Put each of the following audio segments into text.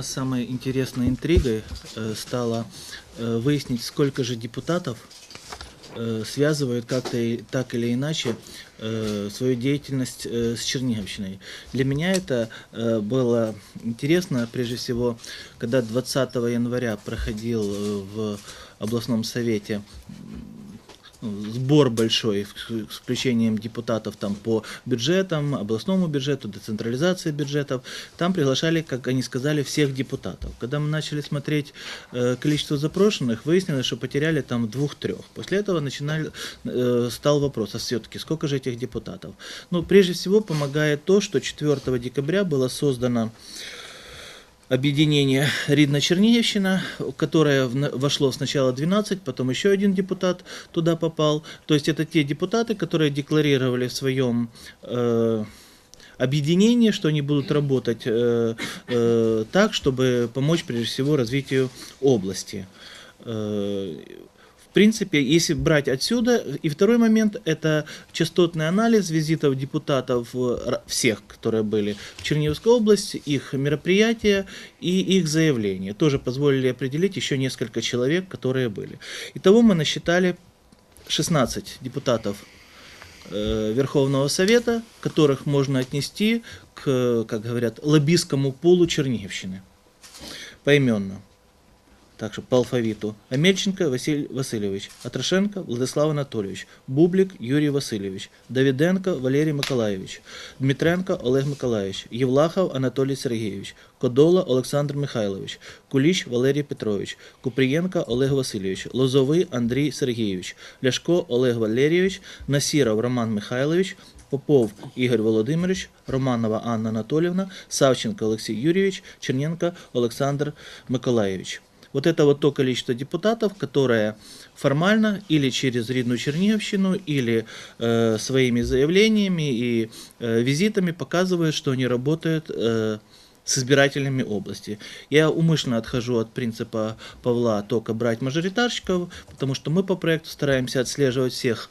нас самой интересной интригой э, стало э, выяснить, сколько же депутатов э, связывают как-то и- так или иначе свою деятельность с Черниговщиной. Для меня это было интересно, прежде всего, когда 20 января проходил в областном совете сбор большой с включением депутатов там по бюджетам, областному бюджету, децентрализации бюджетов. Там приглашали, как они сказали, всех депутатов. Когда мы начали смотреть э, количество запрошенных, выяснилось, что потеряли там двух-трех. После этого начинали, э, стал вопрос, а все-таки сколько же этих депутатов? Ну, прежде всего помогает то, что 4 декабря было создано объединение Ридно-Черниговщина, которое вошло сначала 12, потом еще один депутат туда попал. То есть это те депутаты, которые декларировали в своем э, объединении, что они будут работать э, э, так, чтобы помочь прежде всего развитию области. Э, в принципе, если брать отсюда, и второй момент, это частотный анализ визитов депутатов э, всех, которые были в Черниговской области, их мероприятия и их заявления. Тоже позволили определить еще несколько человек, которые были. Итого мы насчитали 16 депутатов э, Верховного Совета, которых можно отнести к, как говорят, лоббистскому полу Черниговщины. Поименно. Так что по алфавиту. Амельченко Василий Васильевич, Атрошенко Владислав Анатольевич, Бублик Юрий Васильевич, Давиденко Валерий Миколаевич, Дмитренко Олег Миколаевич, Євлахов Анатолій Сергійович, Кодола Олександр Михайлович, Куліч Валерій Петрович, Купрієнко Олег Васильович, Лозовий Андрій Сергійович, Ляшко Олег Валерійович, Насіров Роман Михайлович, Попов Ігор Володимирович, Романова Анна Анатольевна, Савченко Олексій Юрійович, Черненко Олександр Миколаевич. Вот это вот то количество депутатов, которое формально или через Ридную Черниговщину, или э, своими заявлениями и э, визитами показывают, что они работают э, с избирателями области. Я умышленно отхожу от принципа Павла только брать мажоритарщиков, потому что мы по проекту стараемся отслеживать всех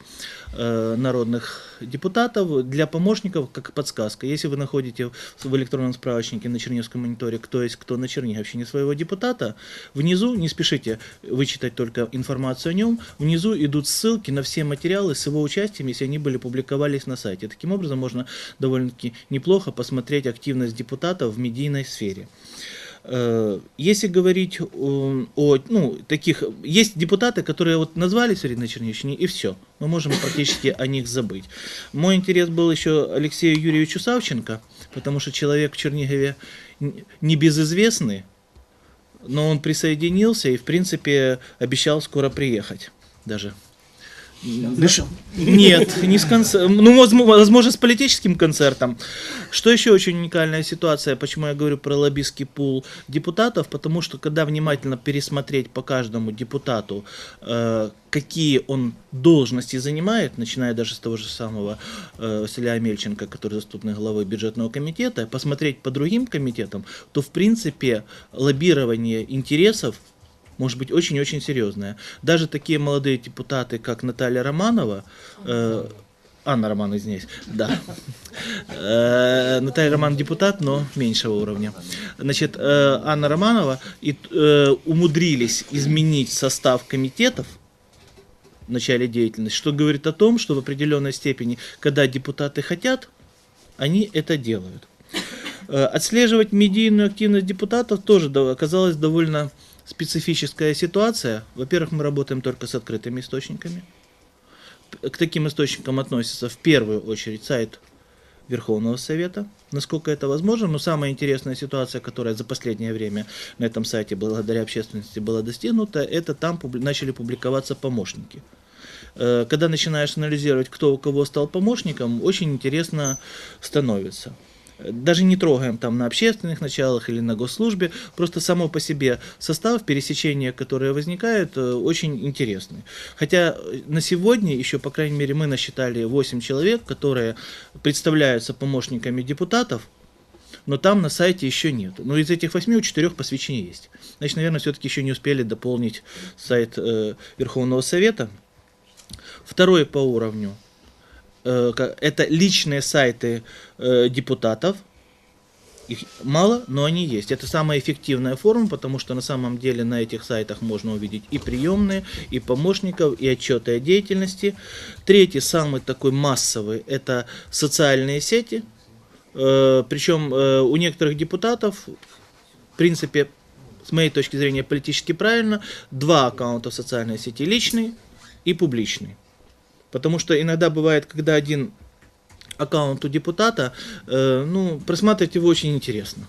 народных депутатов для помощников как подсказка. Если вы находите в электронном справочнике на Черниговском мониторе, кто есть кто на Черниговщине своего депутата, внизу не спешите вычитать только информацию о нем, внизу идут ссылки на все материалы с его участием, если они были публиковались на сайте. Таким образом можно довольно-таки неплохо посмотреть активность депутатов в медийной сфере. Э, Если говорить о, о, ну, таких, есть депутаты, которые вот назвались в Ридной Чернищине, и все. Мы можем практически о них забыть. Мой интерес был еще Алексею Юрьевичу Савченко, потому что человек в Чернигове небезызвестный, но он присоединился и, в принципе, обещал скоро приехать даже. Лишь- Нет, не с концертом. Ну, возможно, возможно, с политическим концертом. Что еще очень уникальная ситуация, почему я говорю про лоббистский пул депутатов, потому что когда внимательно пересмотреть по каждому депутату, э, какие он должности занимает, начиная даже с того же самого э, Василия Амельченко, который заступник главы бюджетного комитета, посмотреть по другим комитетам, то в принципе лоббирование интересов может быть очень-очень серьезная. Даже такие молодые депутаты, как Наталья Романова, э, Анна Романова, извиняюсь, да. Э, Наталья Роман депутат, но меньшего уровня. Значит, э, Анна Романова и, э, умудрились изменить состав комитетов в начале деятельности, что говорит о том, что в определенной степени, когда депутаты хотят, они это делают. Отслеживать медийную активность депутатов тоже оказалась довольно специфическая ситуация. Во-первых, мы работаем только с открытыми источниками. К таким источникам относится в первую очередь сайт Верховного Совета, насколько это возможно. Но самая интересная ситуация, которая за последнее время на этом сайте благодаря общественности была достигнута, это там публи- начали публиковаться помощники. Э, Когда начинаешь анализировать, кто у кого стал помощником, очень интересно становится. Даже не трогаем там на общественных началах или на госслужбе, просто само по себе состав, пересечения, которые возникают, э, очень интересный. Хотя э, на сегодня еще, по крайней мере, мы насчитали 8 человек, которые представляются помощниками депутатов, но там на сайте еще нет. Но из этих восьми у четырех посвящения есть. Значит, наверное, все-таки еще не успели дополнить сайт э, Верховного Совета. Второй по уровню это личные сайты э, депутатов Их мало, но они есть. Это самая эффективная форма, потому что на самом деле на этих сайтах можно увидеть и приемные, и помощников, и отчеты о деятельности. Третий, самый такой массовый, это социальные сети. Э, Причем э, у некоторых депутатов, в принципе, с моей точки зрения, политически правильно, два аккаунта в социальной сети, личный и публичный. Потому что иногда бывает, когда один аккаунт у депутата, э, ну, просматривать его очень интересно.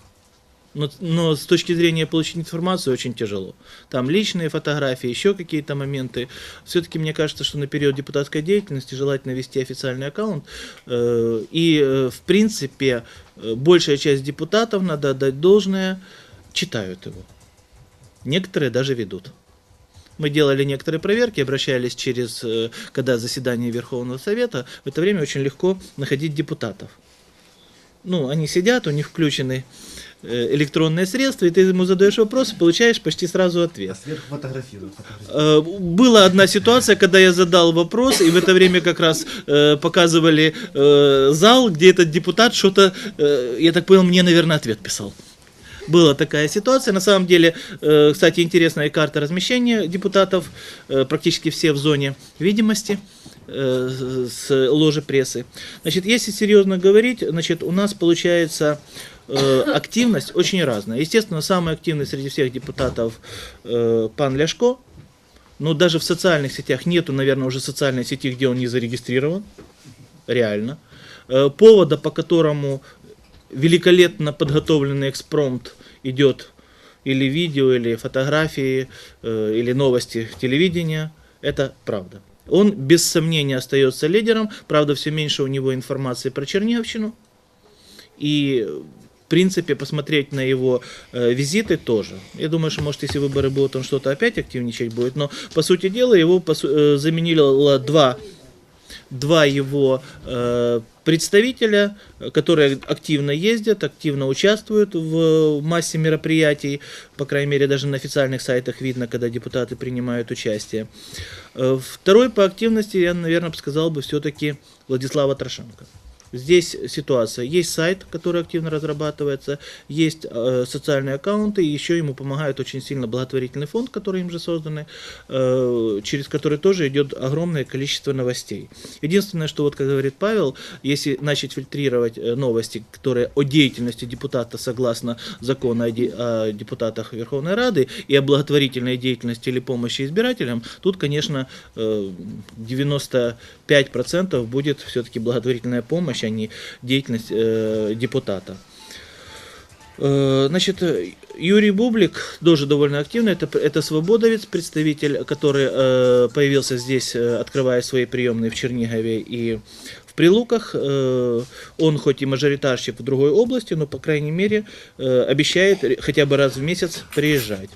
Но, но с точки зрения получить информацию очень тяжело. Там личные фотографии, еще какие-то моменты. Все-таки мне кажется, что на период депутатской деятельности желательно вести официальный аккаунт. Э, и, э, в принципе, э, большая часть депутатов, надо отдать должное, читают его. Некоторые даже ведут. Мы делали некоторые проверки, обращались через, э, когда заседание Верховного Совета, в это время очень легко находить депутатов. Ну, они сидят, у них включены э, электронные средства, и ты ему задаешь вопрос, и получаешь почти сразу ответ. А. Э, Была одна ситуация, когда я задал вопрос, и в это время как раз показывали зал, где этот депутат что-то, я так понял, мне, наверное, ответ писал. Была такая ситуация. На самом деле, э, кстати, интересная карта размещения депутатов, э, практически все в зоне видимости э, с ложи прессы. Значит, если серьезно говорить, значит, у нас получается активность очень разная. Естественно, самый активный среди всех депутатов пан Ляшко, но даже в социальных сетях нету, наверное, уже социальной сети, где он не зарегистрирован. Реально. Повода, по которому великолепно подготовленный экспромт идет или видео, или фотографии, э, или новости телевидения, это правда. Он без сомнения остается лидером, правда, все меньше у него информации про Черниговщину. И, в принципе, посмотреть на его э, визиты тоже. Я думаю, что, может, если выборы будут, он что-то опять активничать будет. Но, по сути дела, его по э, заменило два два его э, представителя, которые активно ездят, активно участвуют в массе мероприятий, по крайней мере, даже на официальных сайтах видно, когда депутаты принимают участие. Э, второй по активности, я, наверное, сказал бы все-таки Владислава Трошенко. Здесь ситуация. Есть сайт, который активно разрабатывается, есть э, социальные аккаунты, и еще ему помогает очень сильно благотворительный фонд, который им же созданы, э, через который тоже идет огромное количество новостей. Единственное, что вот, как говорит Павел, если начать фильтрировать э, новости, которые о деятельности депутата согласно закону о, де- о депутатах Верховной Рады и о благотворительной деятельности или помощи избирателям, тут, конечно, э, 95% будет все-таки благотворительная помощь, а не деятельность э, депутата. Э, Значит, Юрий Бублик тоже довольно активный. Это, это свободовец, представитель, который э, появился здесь, э, открывая свои приемные в Чернигове и в Прилуках. Э, Он хоть и мажоритарщик в другой области, но, по крайней мере, э, обещает хотя бы раз в месяц приезжать.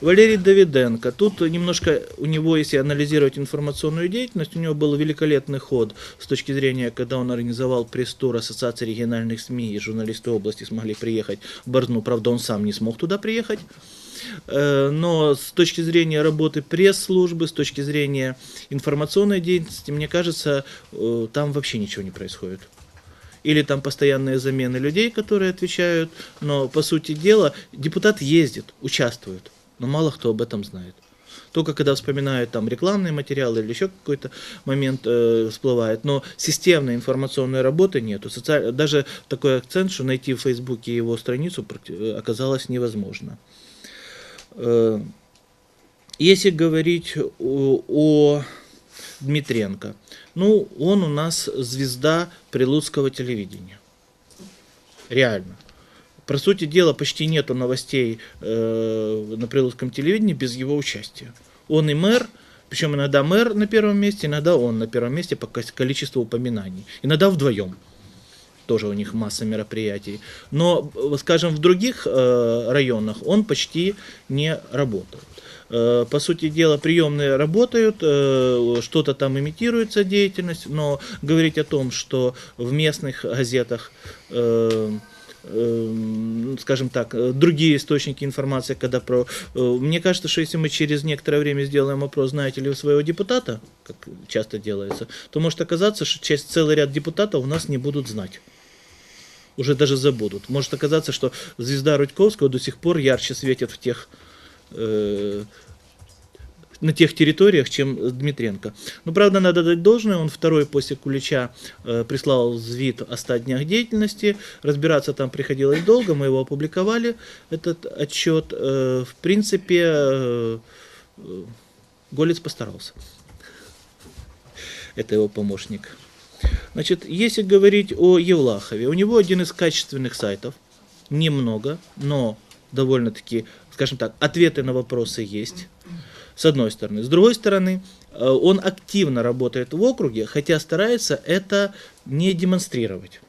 Валерий Давиденко. Тут немножко у него, если анализировать информационную деятельность, у него был великолепный ход с точки зрения, когда он организовал пресс-тур Ассоциации региональных СМИ, и журналисты области смогли приехать в Борзну. Правда, он сам не смог туда приехать. Э, Но с точки зрения работы пресс-службы, с точки зрения информационной деятельности, мне кажется, э, там вообще ничего не происходит или там постоянные замены людей, которые отвечают, но по сути дела депутат ездит, участвует, но мало кто об этом знает. Только когда вспоминают там рекламные материалы или еще какой-то момент э, всплывает, но системной информационной работы нету. Социаль- Даже такой акцент, что найти в Фейсбуке его страницу э, оказалось невозможно. Э, Если говорить о, о Дмитренко, ну, он у нас звезда прилуцкого телевидения. Реально. По сути дела, почти нету новостей э, на прилуцком телевидении без его участия. Он и мэр, причем иногда мэр на первом месте, иногда он на первом месте по количеству упоминаний. Иногда вдвоем. Тоже у них масса мероприятий. Но, э, скажем, в других э, районах он почти не работает. Э, По сути дела, приемные работают, э, что-то там имитируется деятельность, но говорить о том, что в местных газетах, скажем так, э, другие источники информации, когда про... э, Мне кажется, что если мы через некоторое время сделаем опрос, знаете ли вы своего депутата, как часто делается, то может оказаться, что часть, целый ряд депутатов у нас не будут знать. уже даже забудут. Может оказаться, что звезда Рудьковского до сих пор ярче светит в тех э, на тех территориях, чем Дмитренко. Но, правда, надо дать должное, он второй после Кулича э, прислал звит о 100 днях деятельности. Разбираться там приходилось долго, мы его опубликовали, этот отчет. Э, в принципе, э, э, Голец постарался. Это его помощник. Значит, если говорить о Евлахове, у него один из качественных сайтов, немного, но довольно-таки, скажем так, ответы на вопросы есть с одной стороны. С другой стороны, э, он активно работает в округе, хотя старается это не демонстрировать.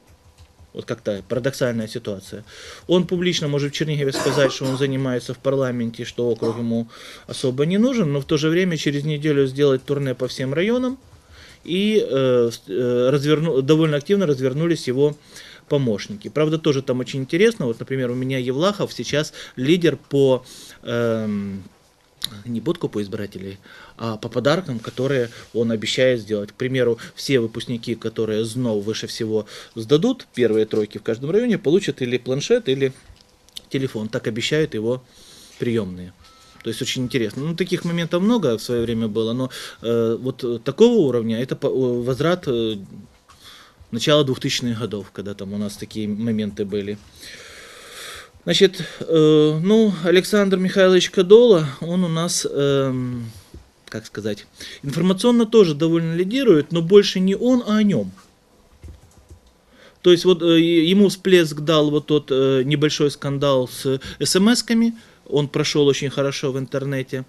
Вот как-то парадоксальная ситуация. Он публично может в Чернигове сказать, что он занимается в парламенте, что округ ему особо не нужен, но в то же время через неделю сделать турне по всем районам, и э, э, разверну, довольно активно развернулись его помощники. Правда, тоже там очень интересно. Вот, например, у меня Евлахов сейчас лидер по эм, не подкупу избирателей, а по подаркам, которые он обещает сделать. К примеру, все выпускники, которые ЗНО выше всего сдадут, первые тройки в каждом районе, получат или планшет, или телефон. Так обещают его приемные. То есть очень интересно. Ну, таких моментов много в свое время было, но э, вот такого уровня это возврат э, начала 2000-х годов, когда там у нас такие моменты были. Значит, э, ну, Александр Михайлович Кадола, он у нас, э, как сказать, информационно тоже довольно лидирует, но больше не он, а о нем. То есть вот э, ему всплеск дал вот тот э, небольшой скандал с смс-ками, он прошел очень хорошо в интернете.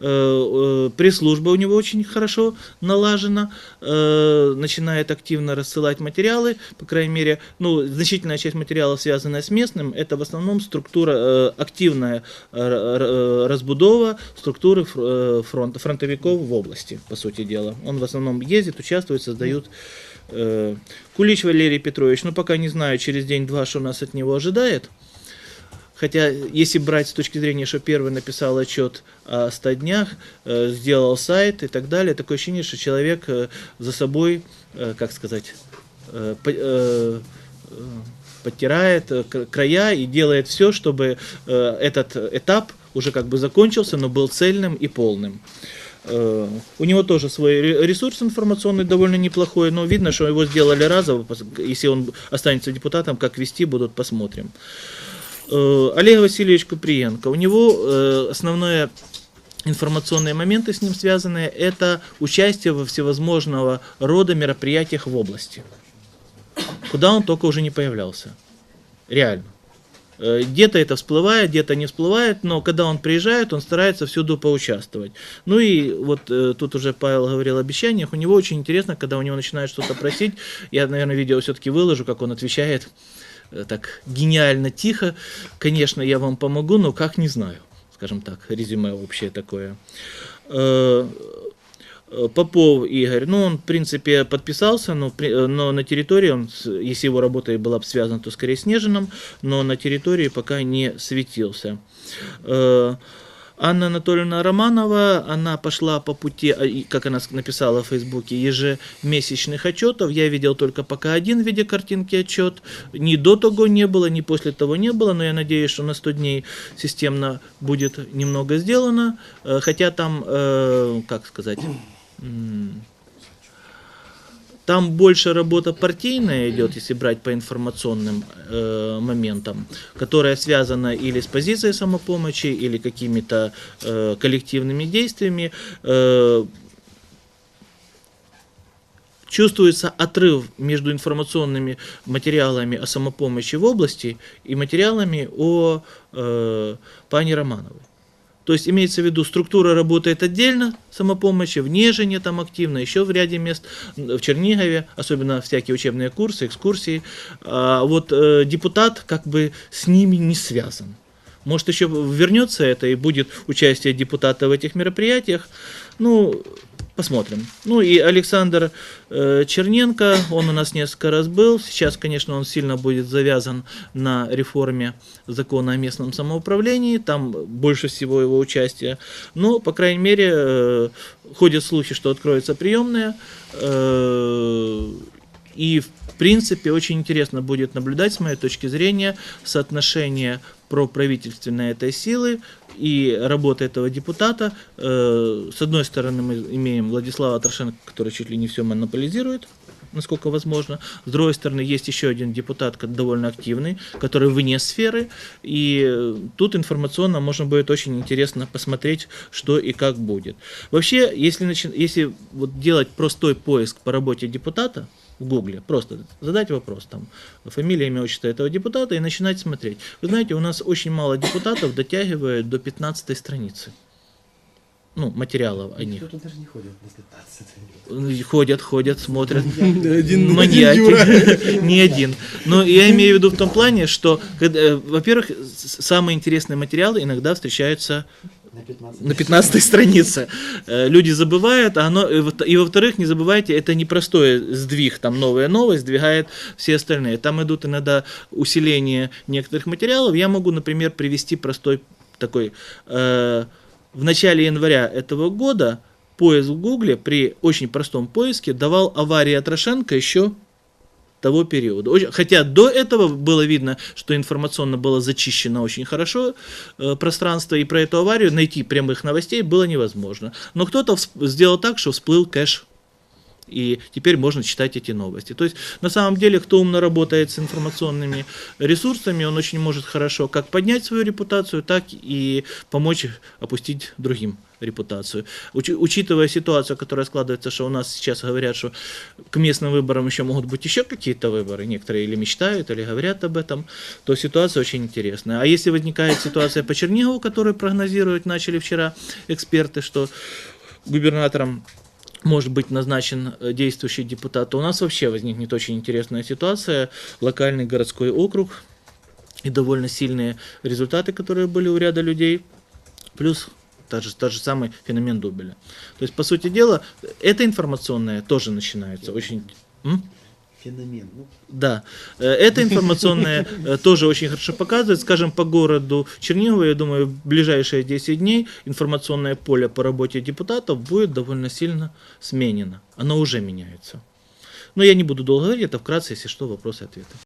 Э, э, пресс-служба у него очень хорошо налажена, э, начинает активно рассылать материалы, по крайней мере, ну, значительная часть материалов, связанная с местным, это в основном структура, активная разбудова структуры фронта, фронтовиков в области, по сути дела. Он в основном ездит, участвует, создают Кулич Валерий Петрович, ну пока не знаю, через день-два, что нас от него ожидает. Хотя, если брать с точки зрения, что первый написал отчет о 100 днях, э, сделал сайт и так далее, такое ощущение, что человек э, за собой, э, как сказать, подтирает края и делает все, чтобы этот этап уже как бы закончился, но был цельным и полным. У него тоже свой ресурс информационный довольно неплохой, но видно, что его сделали разово. Если он останется депутатом, как вести будут, посмотрим. Э, Олег Васильевич Куприенко. У него э, основное информационные моменты с ним связанные, это участие во всевозможного рода мероприятиях в области. Куда он только уже не появлялся. Реально. Э, где-то это всплывает, где-то не всплывает, но когда он приезжает, он старается всюду поучаствовать. Ну и вот тут уже Павел говорил о обещаниях, у него очень интересно, когда у него начинают что-то просить, я, наверное, видео все-таки выложу, как он отвечает Э, так гениально тихо. Конечно, я вам помогу, но как не знаю. Скажем так, резюме общее такое. Э, э, Попов Игорь, ну он в принципе подписался, но, но на территории, он, если его работа была бы связана, то скорее с Нежином, но на территории пока не светился. Анна Анатольевна Романова, она пошла по пути, а, как она написала в Фейсбуке, ежемесячных отчетов. Я видел только пока один в виде картинки отчет. Ни до того не было, ни после того не было, но я надеюсь, что на 100 дней системно будет немного сделано. Э, хотя там, э, как сказать там больше работа партийная идет, если брать по информационным э, моментам, которая связана или с позицией самопомощи, или какими-то э, коллективными действиями. Э, чувствуется отрыв между информационными материалами о самопомощи в области и материалами о э, пане Романовой. То есть имеется в виду, структура работает отдельно, самопомощи, в Нежине там активно, еще в ряде мест, в Чернигове, особенно всякие учебные курсы, экскурсии. А вот э, депутат как бы с ними не связан. Может еще вернется это и будет участие депутата в этих мероприятиях. Ну, Посмотрим. Ну и Александр э, Черненко, он у нас несколько раз был. Сейчас, конечно, он сильно будет завязан на реформе закона о местном самоуправлении. Там больше всего его участия. Но, по крайней мере, э, ходят слухи, что откроется приемная. Э, И, в принципе, очень интересно будет наблюдать, с моей точки зрения, соотношение проправительственной этой силы и работы этого депутата. Э, С одной стороны, мы имеем Владислава Трошенко, который чуть ли не все монополизирует, насколько возможно. С другой стороны, есть еще один депутат, довольно активный, который вне сферы. И э, тут информационно можно будет очень интересно посмотреть, что и как будет. Вообще, если, начи- если вот делать простой поиск по работе депутата, в Гугле, просто задать вопрос, там, фамилия, имя, отчество этого депутата и начинать смотреть. Вы знаете, у нас очень мало депутатов дотягивают до 15 страницы. Ну, материалов о них. Кто-то даже не ходит 15. Ходят, ходят, смотрят. Один, Маньяки. Не один. Но я имею в виду в том плане, что, э, во-первых, самые интересные материалы иногда встречаются На 15. на 15 странице. Э, Люди забывают, а оно, во- и во-вторых, не забывайте, это непростой сдвиг, там новая новость сдвигает все остальные. Там идут иногда усиления некоторых материалов. Я могу, например, привести простой такой. э, в начале января этого года поиск в Гугле при очень простом поиске давал авария Трошенко еще того периода. Хотя до этого было видно, что информационно было зачищено очень хорошо э, пространство, и про эту аварию найти прямых новостей было невозможно. Но кто-то сделал так, что всплыл кэш, и теперь можно читать эти новости. То есть, на самом деле, кто умно работает с информационными ресурсами, он очень может хорошо как поднять свою репутацию, так и помочь опустить другим репутацию. Учи- учитывая ситуацию, которая складывается, что у нас сейчас говорят, что к местным выборам еще могут быть еще какие-то выборы, некоторые или мечтают, или говорят об этом, то ситуация очень интересная. А если возникает ситуация по Чернигову, которую прогнозировать начали вчера эксперты, что губернатором может быть назначен э, действующий депутат, то у нас вообще возникнет очень интересная ситуация. Локальный городской округ и довольно сильные результаты, которые были у ряда людей, плюс тот же, тот же самый феномен Дубеля. То есть, по сути дела, это информационное тоже начинается очень... М? Феномен. Ну, Да, Э, это информационное э, тоже очень хорошо показывает. Скажем, по городу Чернигово, я думаю, в ближайшие 10 дней информационное поле по работе депутатов будет довольно сильно сменено. Оно уже меняется. Но я не буду долго говорить, это вкратце, если что, вопросы-ответы.